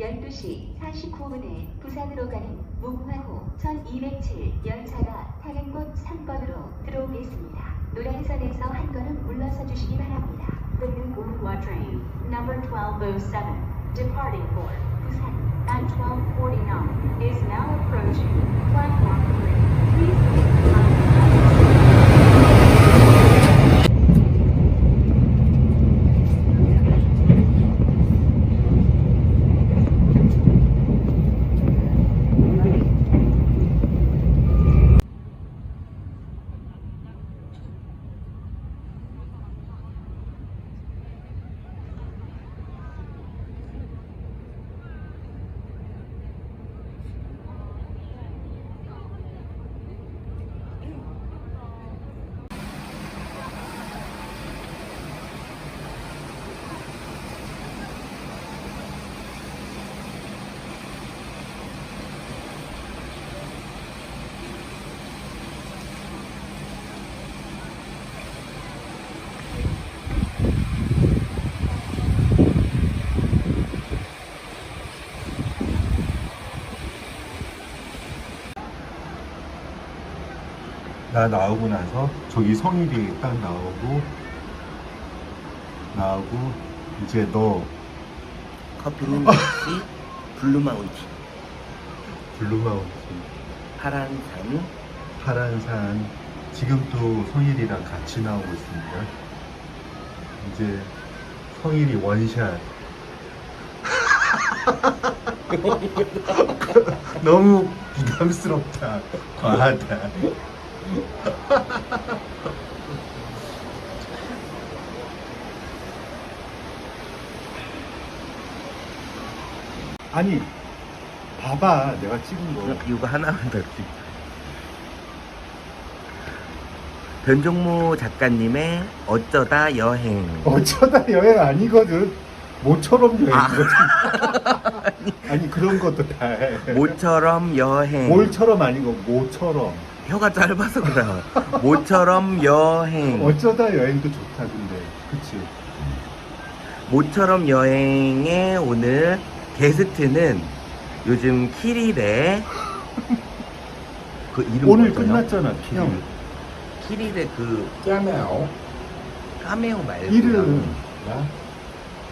12시 49분에 부산으로 가는 무궁화호 1207 열차가 타는 곳 3번으로 들어오겠습니다. 노란선에서 한 걸음 물러서 주시기 바랍니다. The new Mughwa train, number 1207, departing for Busan at 1249, is now approaching platform 3. Please 나 나오고 나서 저기 성일이 딱 나오고 나오고 이제 너. 커피는 역시 블루마운틴. 블루마운틴. 파란 산. 파란 산. 지금 또 성일이랑 같이 나오고 있습니다. 이제 성일이 원샷. 너무 부담스럽다. 과하다 아니 봐봐 내가 찍은 거 이거 하나만 더 찍. 변종무 작가님의 어쩌다 여행 어쩌다 여행 아니거든. 모처럼 아. 여행이거든. 아니, 그런 것도 다 해. 모처럼 여행 몰처럼 아니고 모처럼. 혀가 짧아서 그래 모처럼 여행 어쩌다 여행도 좋다 근데. 그치? 모처럼 여행의 오늘 게스트는 요즘 키릴의 그 이름 오늘 뭐죠? 끝났잖아. 형. 형. 키릴의 그 짜메오 까메오 말고 이름. 나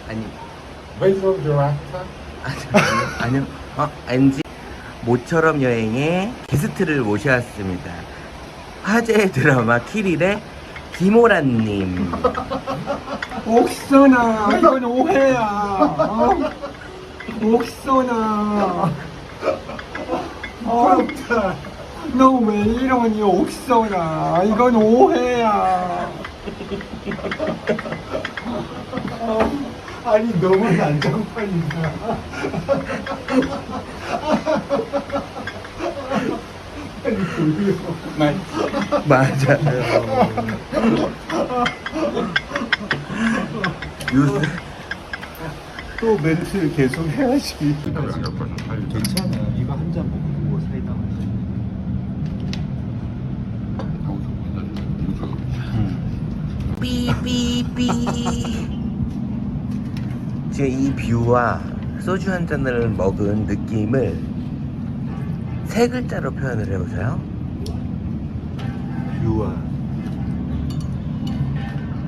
아니 웨이소 드라타 아니요 아니요 어 NG 모처럼 여행의 게스트를 모셨습니다 화제 드라마 키릴의 김오란님 옥선아 이건 오해야 어? 옥선아 부럽다. 너왜 이러니 옥선아 이건 오해야 아니, 너무 난장판이다. 맞아요 요새 또 멘트 계속 해야지. 괜찮아. 이거 한 잔 먹고 사이다 마셔. 삐삐삐 지금 이 뷰와 소주 한 잔을 먹은 느낌을 세 글자로 표현을 해보세요 뷰와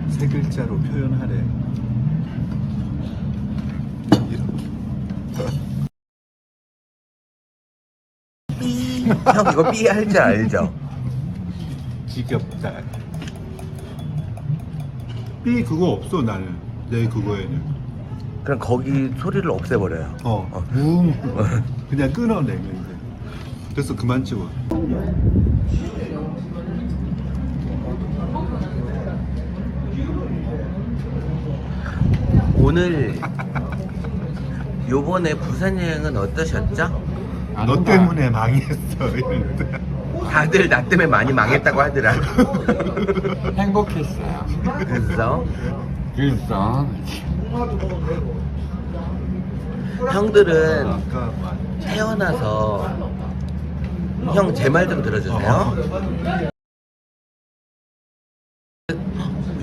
세 글자로 표현하래. 삐. 형 이거 삐 할 줄 알죠? 지겹다. 삐 그거 없어 나는 내 그거에는. 그럼 거기 소리를 없애버려요. 어, 어. 뭉 그냥 끊어내면 돼. 그래서 그만 찍어. 오늘 요번에 부산 여행은 어떠셨죠? 너 때문에 망했어. 이러는데. 다들 나 때문에 많이 망했다고 하더라. 행복했어요 그래서 그래서 형들은 태어나서 형 제 말 좀 들어주세요.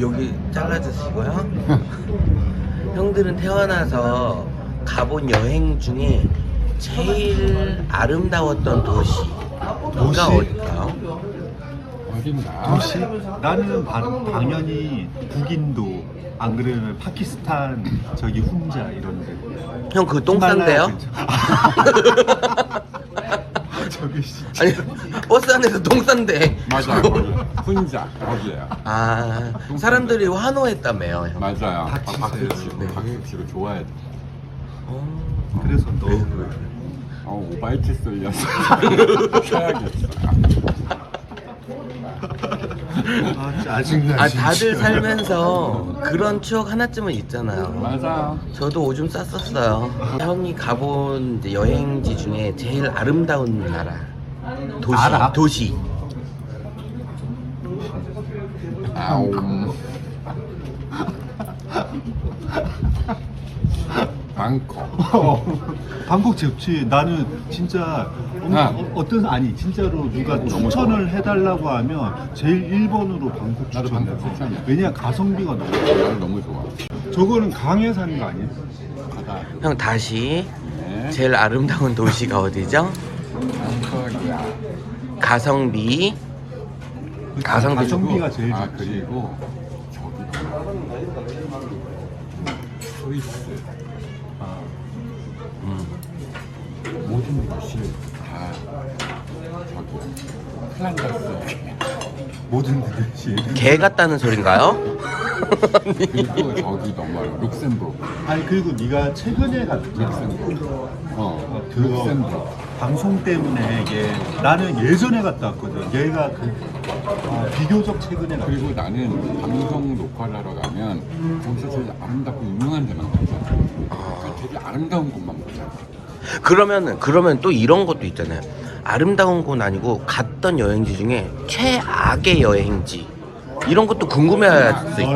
여기 잘라주시고요. 형들은 태어나서 가본 여행 중에 제일 아름다웠던 도시가 도시? 어딜까요? 어딘가? 도시? 나는 반- 당연히 북인도 안 그러면 파키스탄 저기 훈자 이런데. 형 그 똥 싼데요? 저기 진짜. 아니 버스 안에서 똥 싼데. 맞아요. 거기. 혼자 거기에요. 아 사람들이 환호했다며요. 형. 맞아요. 박치세요. 박치치. 네. 좋아해. 어. 그래서 너어 오바이트 쏠려서 쉬어야겠어. 아, 짜증나. 아 진짜. 다들 살면서 그런 추억 하나쯤은 있잖아요. 맞아. 저도 오줌 쌌었어요. 형이 가본 이제 여행지 중에 제일 아름다운 나라. 도시. 나라? 도시. 아우. 방콕. 어, 방콕 좋지. 나는 진짜 어, 아. 어, 떤 아니 진짜로 누가 추천을 해달라고 하면 제일 1번으로 방콕 나도 추천해. 방콕 추천이야. 왜냐 가성비가 너무. 나도 너무 좋아. 저거는 강에 사는 거 아니에요? 가다. 형 다시 네. 제일 아름다운 도시가 어디죠? 방콕이야. 가성비. 가성비. 가성비가 제일 아 좋지. 그리고 저기 스위스 60. 저기. 큰일 났어. 모든 그릇이. 개 같다는 소린가요? 그리고 저기 너무 알아. 룩셈부르 아니 그리고 네가 최근에 갔잖아. 룩셈부르 어, 어 룩셈부르 방송 때문에 이게 나는 예전에 갔다 왔거든. 얘가 그 어, 비교적 최근에 그리고 나는 방송 녹화를 하러 가면 거기서 제일 아름답고 유명한 데만 가잖아. 그러니까 되게 아름다운 곳만 보잖아 그러면은 그러면 또 이런 것도 있잖아요. 아름다운 곳 아니고 갔던 여행지 중에 최악의 여행지 이런 것도 궁금해할 수 데.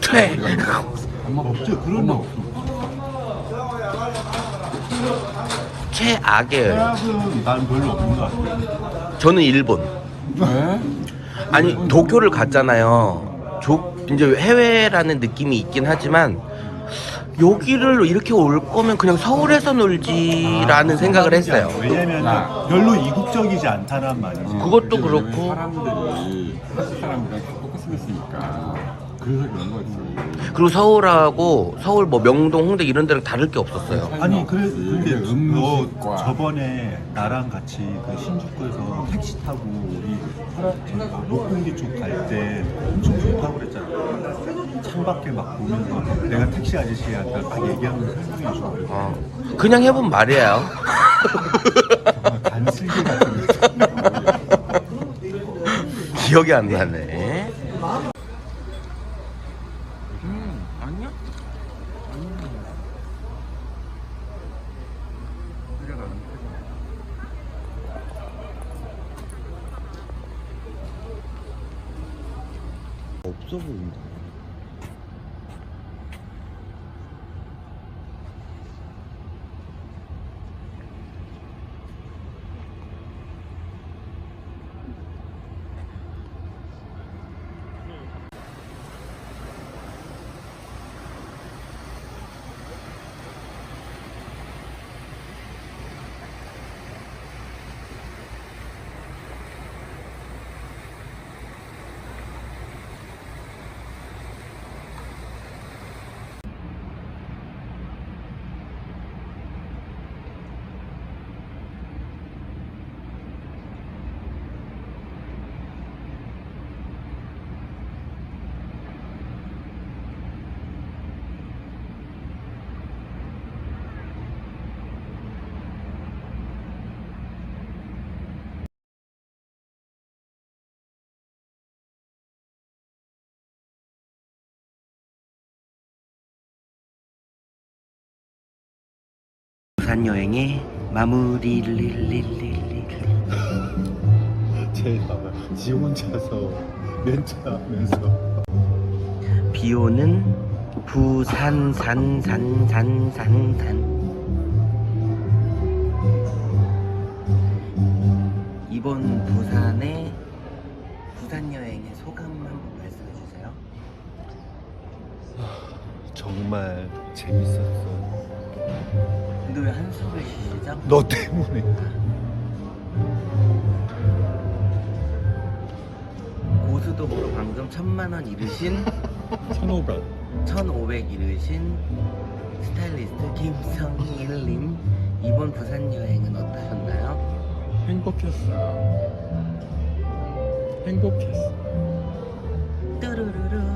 최 엄마 없죠. 그런 거 없어. 최악의 여행. 난 별로 없는 것 같아. 저는 일본. 왜? 아니 도쿄를 갔잖아요. 조, 이제 해외라는 느낌이 있긴 하지만 여기를 이렇게 올 거면 그냥 서울에서 놀지라는 생각을 했어요. 왜냐면 야. 별로 이국적이지 않다란 말이지. 어, 그것도 그렇고. 사람들이 한국 사람들이랑 똑같이 생겼으니까 그래서 그런 거지 그리고 서울하고 서울 뭐 명동, 홍대 이런 데랑 다를 게 없었어요. 아니 그래 근데 너 음식과 저번에 나랑 같이 그 신주쿠에서 택시 타고 우리 목공기 쪽 갈 때 엄청 좋다고 그랬잖아. 창밖에 막 보면서 내가 택시 아저씨한테 막 얘기하면서 설명해 줘. 어, 그냥 해본 말이에요. 정말 간슬기 같은 거. 기억이 안 나네. 음, 아니야? 없어 보인다. 부산 여행의 마무리를 쟤 봐봐. 지 혼자서 멘트하면서 비 오는 부산 산 산 산 산산 이번 부산의 부산 여행의 소감 한번 말씀해 주세요. 정말 재밌었어. 근데 왜 한숨을 쉬시죠? 너 때문에. 고수도보로 방금 천만 원 잃으신 1500. 1500 잃으신 스타일리스트 김성일님 이번 부산 여행은 어떠셨나요? 행복했어. 행복했어. 뚜루루루